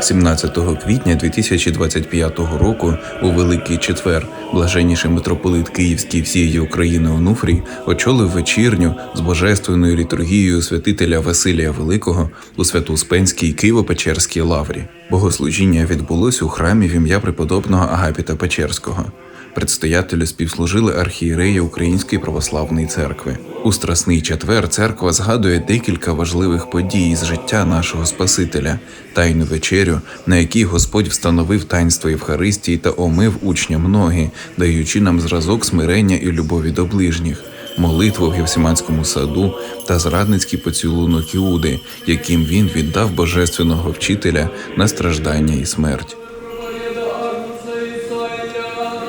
17 квітня 2025 року у Великий Четвер блаженніший митрополит Київський всієї України Онуфрій очолив вечірню з божественною літургією святителя Василія Великого у Свято-Успенській Києво-Печерській лаврі. Богослужіння відбулось у храмі в ім'я преподобного Агапіта Печерського. Предстоятелю співслужили архієреї Української православної церкви. У Страсний четвер церква згадує декілька важливих подій з життя нашого Спасителя, тайну вечерю, на якій Господь встановив таїнство Євхаристії та омив учням ноги, даючи нам зразок смирення і любові до ближніх. Молитву в Гевсиманському саду та зрадницький поцілунок Іуди, яким він віддав божественного вчителя на страждання і смерть.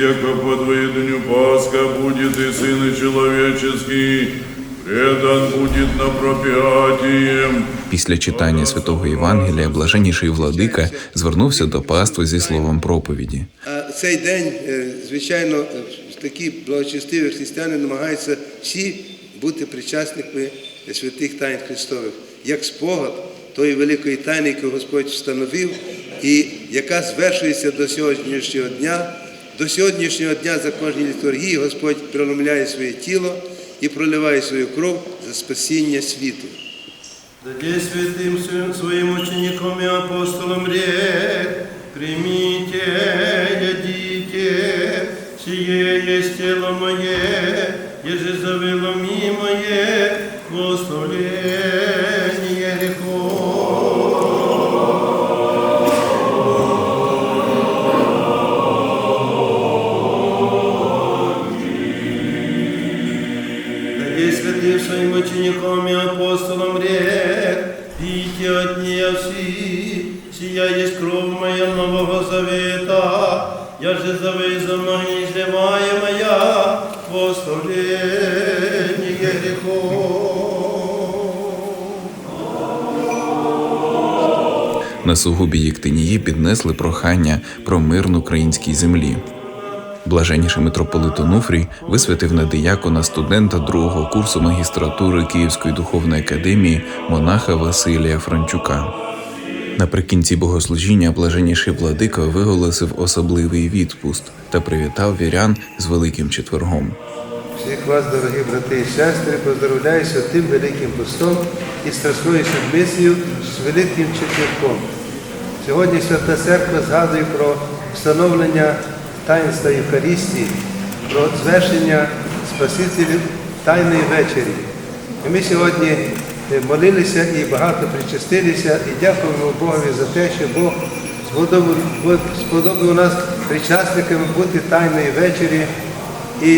яко по твоедению Пасха будет и Сын Человеческий, Після читання святого Євангелія блаженніший владика звернувся до пастви зі словом проповіді. А цей день, е, звичайно, е, такі благочестиві християни намагаються всі бути причасниками святих тайн Христових, як спогад тої великої тайни, яку Господь встановив, і яка звершується до сьогоднішнього дня. До сьогоднішнього дня за кожній літургії Господь преломляє своє тіло і проливає свою кров за спасіння світу. Даде святым своим, ученикам и апостолам рек, примите, ядите, сие есть тело мое, еже завело мое, во нее все, сия есть кровь моя нового завета, я же завей за многие изливаемая во оставление грехов. На сугубі Єктинії піднесли прохання про мир на українській землі. Блаженніший митрополит Онуфрій висвятив на диякона студента другого курсу магістратури Київської духовної академії монаха Василія Франчука. Наприкінці богослужіння блаженніший владика виголосив особливий відпуст та привітав вірян з Великим Четвергом. Всіх вас, дорогі брати і сестри, поздравляю з тим великим постом і страсною седмицею з великим четвірком. Сьогодні Свята Церква згадує про встановлення таїнства Євхаристії, про звершення Спасителів Тайної вечері. І ми сьогодні е, молилися і багато причастилися, і дякуємо Богові за те, що Бог сподобав, нас причасниками бути Тайної вечері. І,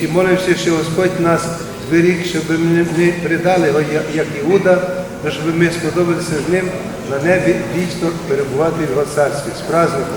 і, молимося, що Господь нас зберіг, щоб ми не придали його, як Іуда, щоб ми сподобалися з ним на небі вічно перебувати в його царстві. З праздником!